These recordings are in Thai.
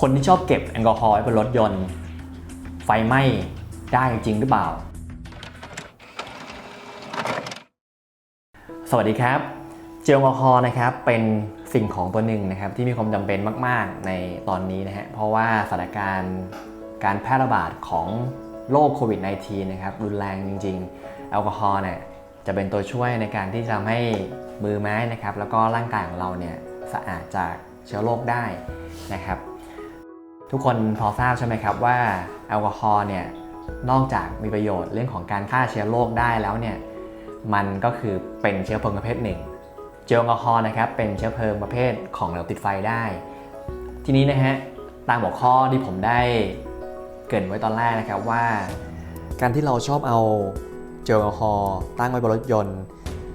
คนที่ชอบเก็บแอลกอฮอล์ไว้บนรถยนต์ ไฟไหม้ได้จริงหรือเปล่า สวัสดีครับ เจลแอลกอฮอล์นะครับเป็นสิ่งของตัวหนึ่งนะครับที่มีความจำเป็นมาก ๆ ในตอนนี้นะฮะเพราะว่าสถานการณ์การแพร่ระบาดของโรคโควิด -19 นะครับรุนแรงจริง ๆ แอลกอฮอล์เนี่ยจะเป็นตัวช่วยในการที่จะทำให้มือไม้นะครับแล้วก็ร่างกายของเราเนี่ยสะอาดจากเชื้อโรคได้นะครับ ทุกคนพอทราบใช่ไหมครับว่าแอลกอฮอล์เนี่ยนอกจากมีประโยชน์เรื่องของการฆ่าเชื้อโรคได้แล้วเนี่ยมันก็คือเป็นเชื้อเพลิงประเภทหนึ่ง เจลแอลกอฮอล์นะครับเป็นเชื้อเพลิงประเภทของเหลวติดไฟได้ ทีนี้นะฮะตามหัวข้อที่ผมได้เกริ่นไว้ตอนแรกนะครับว่า การที่เราชอบเอาเจลแอลกอฮอล์ตั้งไว้บนรถยนต์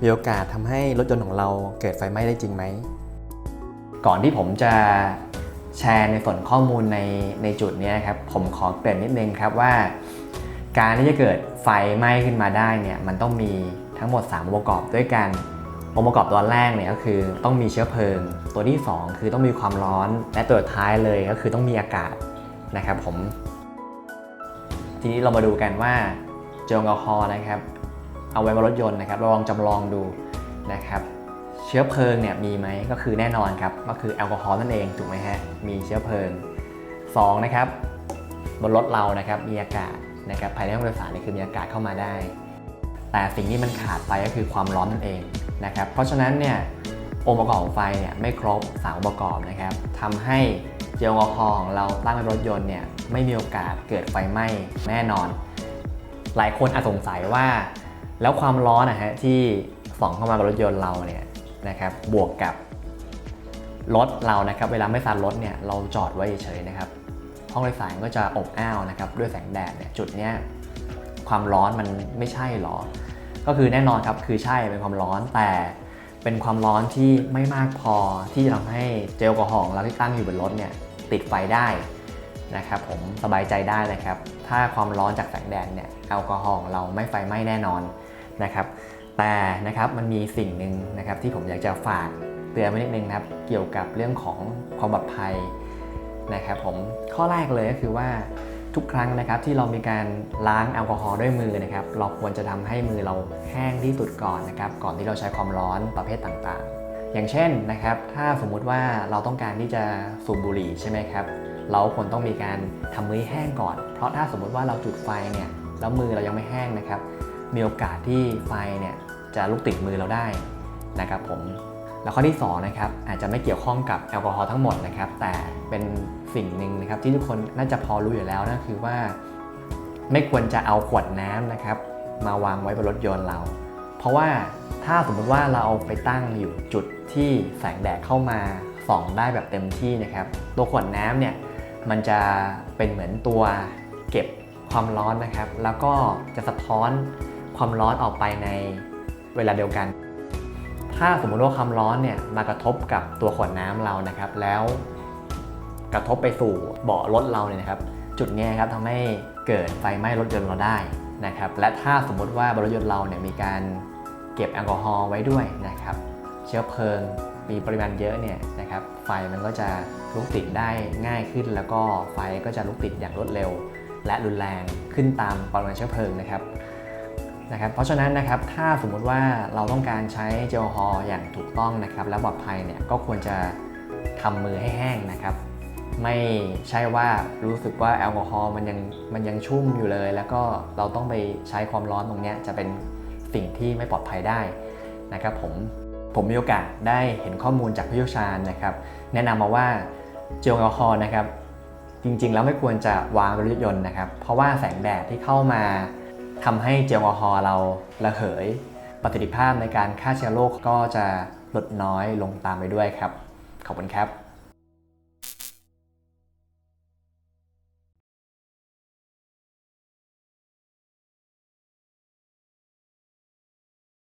มีโอกาสทำให้รถยนต์ของเราเกิดไฟไหม้ได้จริงไหมก่อนที่ผมจะ แชร์ในส่วนข้อมูลในในจุดนี้นะครับ ผมขอเกริ่นนิดนึงครับว่า การที่จะเกิดไฟไหม้ขึ้นมาได้เนี่ยมันต้องมีทั้งหมด 3 องค์ประกอบด้วยกัน องค์ประกอบตัวแรกเนี่ยก็คือต้องมีเชื้อเพลิง ตัวที่ 2 คือต้องมีความร้อน และตัวท้ายเลยก็คือต้องมีอากาศนะครับผม ทีนี้เรามาดูกันว่าเจลแอลกอฮอล์นะครับ เอาไว้บนรถยนต์นะครับลองจำลองดูนะครับ เชื้อเพลิงเนี่ยมีไหมก็คือแน่นอนครับก็คือแอลกอฮอล์นั่นเองถูกไหมฮะมีเชื้อเพลิง2นะครับบนรถเรานะครับมีอากาศนะครับภายในห้องโดยสารนี่คือมีอากาศเข้ามาได้ แต่สิ่งที่มันขาดไปก็คือความร้อนนั่นเองนะครับเพราะฉะนั้นเนี่ยองค์ประกอบของไฟเนี่ยไม่ครบสามองค์ประกอบนะครับทำให้เจลแอลกอฮอล์ของเราตั้งไว้บนรถยนต์เนี่ยไม่มีโอกาสเกิดไฟไหม้แน่นอน หลายคนอาจสงสัยว่า แล้วความร้อนนะฮะที่ส่องเข้ามากับรถยนต์เราเนี่ย นะครับบวกกับรถเรานะครับเวลาไม่ซันรถเนี่ยเราจอดไว้เฉยๆนะครับห้องโดยสารก็จะอบอ้าวนะครับด้วยแสงแดดเนี่ยจุดเนี้ยความร้อนมันไม่ใช่หรอ ก็คือแน่นอนครับคือใช่เป็นความร้อนแต่เป็นความร้อนที่ไม่มากพอที่จะทำให้เจลแอลกอฮอล์ของเราที่ตั้งอยู่บนรถเนี่ยติดไฟได้นะครับผมสบายใจได้นะครับ ถ้าความร้อนจากแสงแดดเนี่ยแอลกอฮอล์ของเราไม่ไฟไหม้แน่นอนนะครับ แต่นะครับมันมีสิ่งหนึ่งนะครับที่ผมอยากจะฝากเตือนไว้นิดนึงนะครับเกี่ยวกับเรื่องของความปลอดภัยนะครับผมข้อแรกเลยก็คือว่าทุกครั้งนะครับที่เรามีการล้างแอลกอฮอล์ด้วยมือนะครับเราควรจะทำให้มือเราแห้งที่สุดก่อนนะครับก่อนที่เราใช้ความร้อนประเภทต่างๆ อย่างเช่นนะครับถ้าสมมุติว่าเราต้องการที่จะสูบบุหรี่ใช่ไหมครับเราควรต้องมีการทำมือแห้งก่อน เพราะถ้าสมมุติว่าเราจุดไฟเนี่ยแล้วมือเรายังไม่แห้งนะครับ มีโอกาสที่ไฟเนี่ยจะลุกติดมือเราได้นะครับผมแล้วข้อที่2นะครับอาจจะไม่เกี่ยวข้องกับแอลกอฮอล์ทั้งหมดนะครับ แต่เป็นสิ่งหนึ่งนะครับที่ทุกคนน่าจะพอรู้อยู่แล้วนั่นคือว่า ไม่ควรจะเอาขวดน้ำนะครับ มาวางไว้บนรถยนต์เรา เพราะว่าถ้าสมมติว่าเราเอาไปตั้งอยู่จุดที่แสงแดดเข้ามาส่องได้แบบเต็มที่นะครับตัวขวดน้ำเนี่ยมันจะเป็นเหมือนตัวเก็บความร้อนนะครับ แล้วก็จะสะท้อน ความร้อนออกไปในเวลาเดียวกัน ถ้าสมมติว่าความร้อนเนี่ยมากระทบกับตัวขวดน้ำเรานะครับ แล้วกระทบไปสู่เบาะรถเราเนี่ยนะครับ จุดนี้ครับทำให้เกิดไฟไหม้รถยนต์เราได้นะครับ และถ้าสมมติว่าบรถยนต์เราเนี่ยมีการเก็บแอลกอฮอล์ไว้ด้วยนะครับ เชื้อเพลิงมีปริมาณเยอะเนี่ยนะครับ ไฟมันก็จะลุกติดได้ง่ายขึ้น แล้วก็ไฟก็จะลุกติดอย่างรวดเร็ว และรุนแรงขึ้นตามปริมาณเชื้อเพลิงนะครับ นะครับเพราะฉะนั้นนะครับถ้าสมมุติว่าเราต้องการใช้เจลแอลกอฮอล์อย่างถูกต้องนะครับและปลอดภัยเนี่ยก็ควรจะทำมือให้แห้งนะครับ ไม่ใช่ว่ารู้สึกว่าแอลกอฮอล์มันยังมันยังชุ่มอยู่เลย แล้วก็เราต้องไปใช้ความร้อนตรงนี้จะเป็นสิ่งที่ไม่ปลอดภัยได้นะครับผมผมมีโอกาสได้เห็นข้อมูลจากผู้เชี่ยวชาญนะครับ แนะนำมาว่าเจลแอลกอฮอล์นะครับจริงๆ แล้วไม่ควรจะวางบนรถยนต์นะครับ เพราะว่าแสงแดดที่เข้ามา ทำให้เจลแอลกอฮอล์เราระเหย ประสิทธิภาพในการฆ่าเชื้อโรคก็จะลดน้อยลงตามไปด้วยครับ ขอบคุณครับ